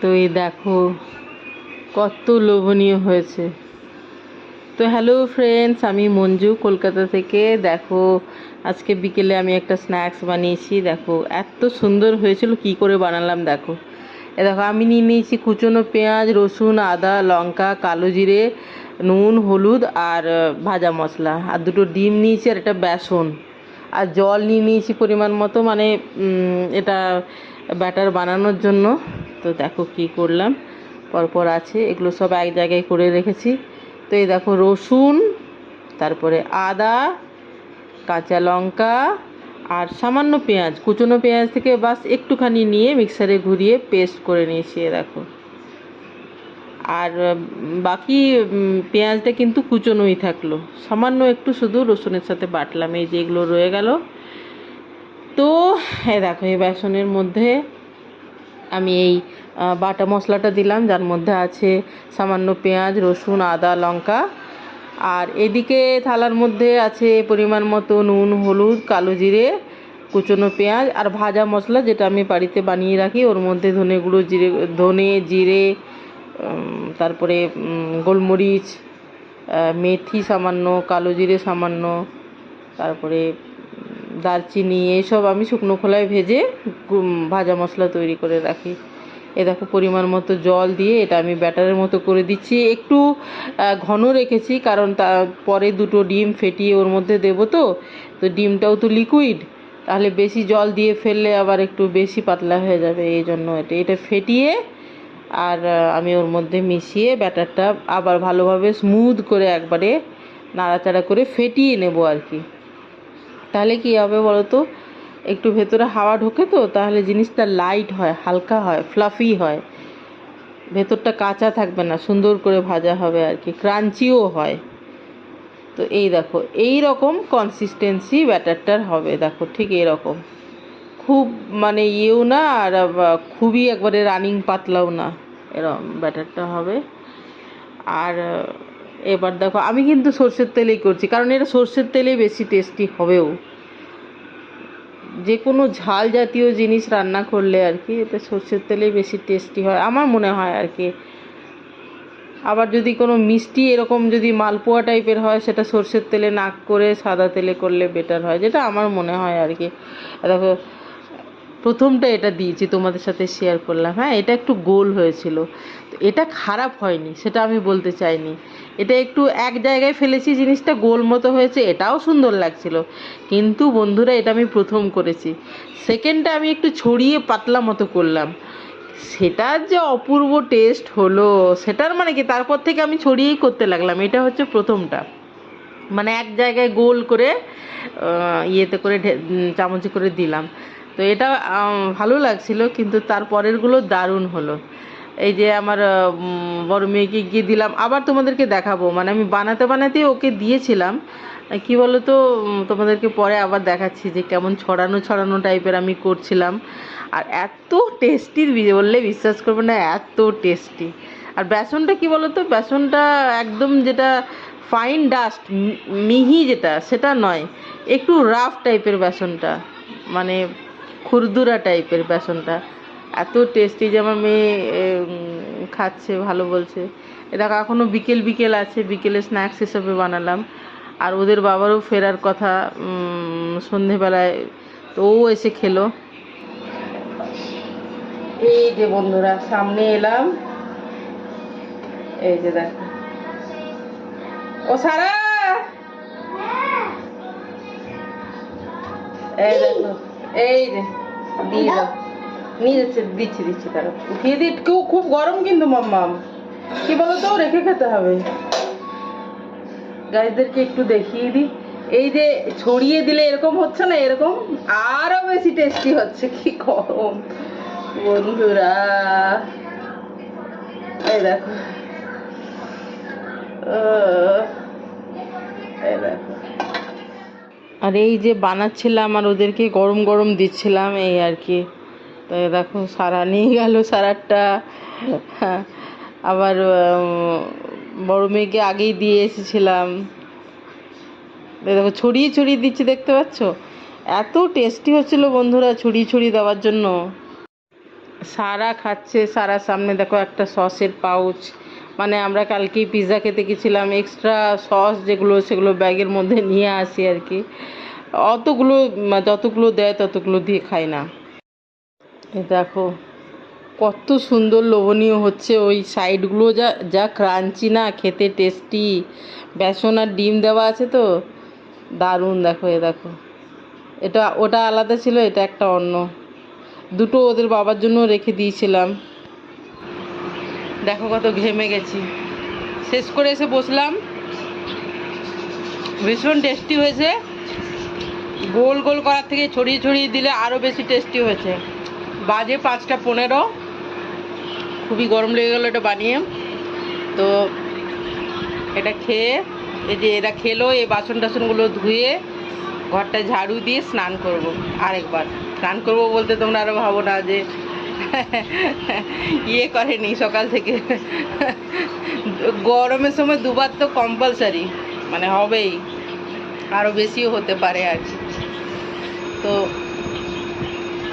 তো এই দেখো কত লোভনীয় হয়েছে। তো হ্যালো ফ্রেন্ডস আমি মঞ্জু কলকাতা থেকে। দেখো, আজকে বিকেলে আমি একটা স্ন্যাক্স বানিয়েছি। দেখো, এত সুন্দর হয়েছিল, কি করে বানালাম দেখো। এ দেখো, আমি নিয়ে নিয়েছি কুচনো পেঁয়াজ, রসুন, আদা, লঙ্কা, কালো জিরে, নুন, হলুদ আর ভাজা মশলা। আর দুটো ডিম নিয়েছি আর একটা বেসন। আর জল নিয়ে নিয়েছি পরিমাণ মতো মানে এটা ব্যাটার বানানোর জন্য। তো দেখো কি করলাম। পরপর আছে, এগুলো সব এক জায়গায় করে রেখেছি। তো এই দেখো রসুন, তারপরে আদা, কাঁচা লঙ্কা আর সামান্য পেঁয়াজ, কুচনো পেঁয়াজ থেকে বাস একটুখানি নিয়ে মিক্সারে ঘুরিয়ে পেস্ট করে নিয়েছি দেখো। আর বাকি পেঁয়াজটা কিন্তু কুচনোই থাকল। সামান্য একটু শুধু রসুনের সাথে বাটলাম, এই যে এগুলো রয়ে গেল। তো, এ দেখো, এই বেসনের মধ্যে আমি এই বাটা মশলাটা দিলাম, যার মধ্যে আছে সামান্য পেঁয়াজ, রসুন, আদা, লঙ্কা। আর এদিকে থালার মধ্যে আছে পরিমাণ মতো নুন, হলুদ, কালো জিরে, কুচনো পেঁয়াজ আর ভাজা মশলা যেটা আমি বাড়িতে বানিয়ে রাখি। ওর মধ্যে ধনে গুঁড়ো, জিরে, ধনে, জিরে তারপরে গোলমরিচ মেথি সামান্য, কালো জিরে সামান্য, তারপরে দারচিনি, এইসব আমি শুকনো খোলায় ভেজে ভাজা মশলা তৈরি করে রাখি। এ দেখো পরিমাণ মতো জল দিয়ে এটা আমি ব্যাটারের মতো করে দিচ্ছি। একটু ঘন রেখেছি কারণ তারপরে দুটো ডিম ফেটিয়ে ওর মধ্যে দেবো তো। তো ডিমটাও তো লিকুইড তাহলে বেশি জল দিয়ে ফেললে আবার একটু বেশি পাতলা হয়ে যাবে এই জন্য এটা। এটা ফেটিয়ে আর আমি ওর মধ্যে মিশিয়ে ব্যাটারটা আবার ভালোভাবে স্মুথ করে একবারে নাড়াচাড়া করে ফেটিয়ে নেব আর কি। তাহলে কি হবে বলো তো? একটু ভেতরে হাওয়া ঢোকে তো, তাহলে জিনিসটা লাইট হয়, হালকা হয় ফ্লাফি হয়। ভেতরটা কাঁচা থাকবে না, সুন্দর করে ভাজা হবে আর কি ক্রাঞ্চিও হয়। তো এই দেখো, এই রকম কনসিস্টেন্সি ব্যাটারটার হবে, দেখো, ঠিক এরকম খুব মানে ইয়েও না, আর খুবই একবারে রানিং পাতলাও না এরকম ব্যাটারটা হবে। আর, এবার দেখো, আমি কিন্তু সর্ষের তেলেই করছি, কারণ এটা সর্ষের তেলেই বেশি টেস্টি হবেও। যে কোনো ঝাল জাতীয় জিনিস রান্না করলে আর কি, এতে সর্ষের তেলেই বেশি টেস্টি হয়, আমার মনে হয় আর কি। আবার যদি কোনো মিষ্টি এরকম যদি মালপোয়া টাইপের হয়, সেটা সর্ষের তেলে নাক করে সাদা তেলে করলে বেটার হয়, যেটা আমার মনে হয় আর কি। দেখো প্রথমটা এটা দিয়েছি, তোমাদের সাথে শেয়ার করলাম। হ্যাঁ এটা একটু গোল হয়েছিল। এটা খারাপ হয়নি, সেটা আমি বলতে চাইনি। এটা একটু এক জায়গায় ফেলেছি, জিনিসটা গোল মতো হয়েছে, এটাও সুন্দর লাগছিল। কিন্তু বন্ধুরা, এটা আমি প্রথম করেছি। সেকেন্ডটা আমি একটু ছড়িয়ে পাতলা মতো করলাম। সেটার যে অপূর্ব টেস্ট হলো, সেটার মানে কি? তারপর থেকে আমি ছড়িয়েই করতে লাগলাম। এটা হচ্ছে প্রথমটা। মানে এক জায়গায় গোল করে ইয়েতে করে চামচে করে দিলাম। তো এটা ভালো লাগছিল, কিন্তু তার তারপরেরগুলো দারুণ হলো। এই যে আমার বড় মেয়েকে গিয়ে দিলাম, আবার তোমাদেরকে দেখাবো। মানে আমি বানাতে বানাতেই ওকে দিয়েছিলাম। কি বলো তো তোমাদেরকে পরে আবার দেখাচ্ছি যে কেমন ছড়ানো ছড়ানো টাইপের আমি করছিলাম। আর এত টেস্টি বললে বিশ্বাস করবে না, এত টেস্টি। আর বেসনটা কি বলো তো বেসনটা একদম যেটা ফাইন ডাস্ট মিহি যেটা, সেটা নয়, একটু রাফ টাইপের বেসনটা। মানে খুরদুরা টাইপের বেসনটা। এত টেস্টি যে আমার মেয়ে খাচ্ছে, ভালো বলছে। এটা এখনও বিকেল বিকেল আছে, বিকেলে স্ন্যাক্স হিসেবে বানালাম। আর ওদের বাবারও ফেরার কথা সন্ধেবেলায়। তো ও এসে খেলো। এই যে বন্ধুরা, সামনে এলাম। এই যে দেখো। ও সারা! এই দেখো। এই যে। খুব গরম কিন্তু, মাম্মাম। কি বলো রেখে খেতে হবে। গাইদেরকে একটু দেখিয়ে দিই। এই যে ছড়িয়ে দিলে এরকম হচ্ছে না, এরকম আরও বেশি টেস্টি হচ্ছে, কি গরম। বন্ধুরা, এই দেখো। এই দেখো। আর এই যে বানাচ্ছিলাম আর ওদেরকে গরম গরম দিচ্ছিলাম, এই আর কি। তো দেখো, সারা নিয়ে গেল সারাটা আবার বড় মেয়েকে আগেই দিয়ে এসেছিলাম। দেখো, ছড়িয়ে ছড়িয়ে দিচ্ছি, দেখতে পাচ্ছ? এত টেস্টি হচ্ছিল বন্ধুরা ছড়িয়ে ছড়িয়ে দেওয়ার জন্য। সারা খাচ্ছে, সারার সামনে দেখো একটা সসের পাউচ। মানে আমরা কালকেই পিৎজা খেতে গেছিলাম এক্সট্রা সস যেগুলো সেগুলো ব্যাগের মধ্যে নিয়ে আসি আর কি। অতগুলো যতগুলো দেয় ততগুলো দিয়ে খাই না। দেখো, কত সুন্দর লোভনীয় হচ্ছে ওই সাইডগুলো যা যা ক্রাঞ্চি না, খেতে টেস্টি বেসন আর ডিম দেওয়া আছে তো, দারুণ দেখো এ দেখো। এটা, ওটা আলাদা ছিল, এটা একটা অন্য। দুটো ওদের বাবার জন্য রেখে দিয়েছিলাম। দেখো কত ঘেমে গেছি। শেষ করে এসে বসলাম। ভীষণ টেস্টি হয়েছে। গোল গোল করার থেকে ছড়িয়ে ছড়িয়ে দিলে আরও বেশি টেস্টি হয়েছে। বাজে পাঁচটা পনেরো। খুবই গরম লেগে গেলো এটা বানিয়ে। তো এটা খেয়ে, এই যে এরা খেলো, এই বাসন টাসনগুলো ধুয়ে ঘরটা ঝাড়ু দিয়ে স্নান করব আরেকবার। স্নান করব বলতে তোমরা আরও ভাবো না যে ইয়ে করেনি সকাল থেকে। গরমের সময় দুবার তো কম্পালসারি মানে হবেই। আরও বেশিও হতে পারে আর তো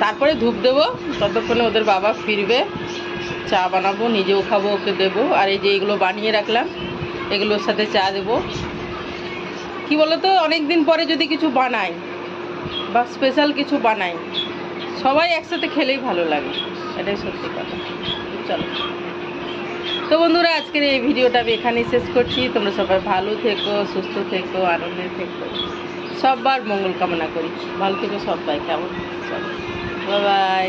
তারপরে ধূপ দেবো, ততক্ষণে ওদের বাবা ফিরবে। চা বানাবো, নিজেও খাব, ওকে দেবো। আর এই যে এগুলো বানিয়ে রাখলাম, এগুলোর সাথে চা দেবো। কি বলতো অনেক দিন পরে যদি কিছু বানাই, বা স্পেশাল কিছু বানাই সবাই একসাথে খেলেই ভালো লাগে, এটাই সত্যি কথা। চলো। তো বন্ধুরা, আজকের এই ভিডিওটা আমি এখানেই শেষ করছি। তোমরা সবাই ভালো থেকো, সুস্থ থেকো, আনন্দে থেকো। সববার মঙ্গল কামনা করি। ভালো থেকো সবাই কেমন চলো। বাই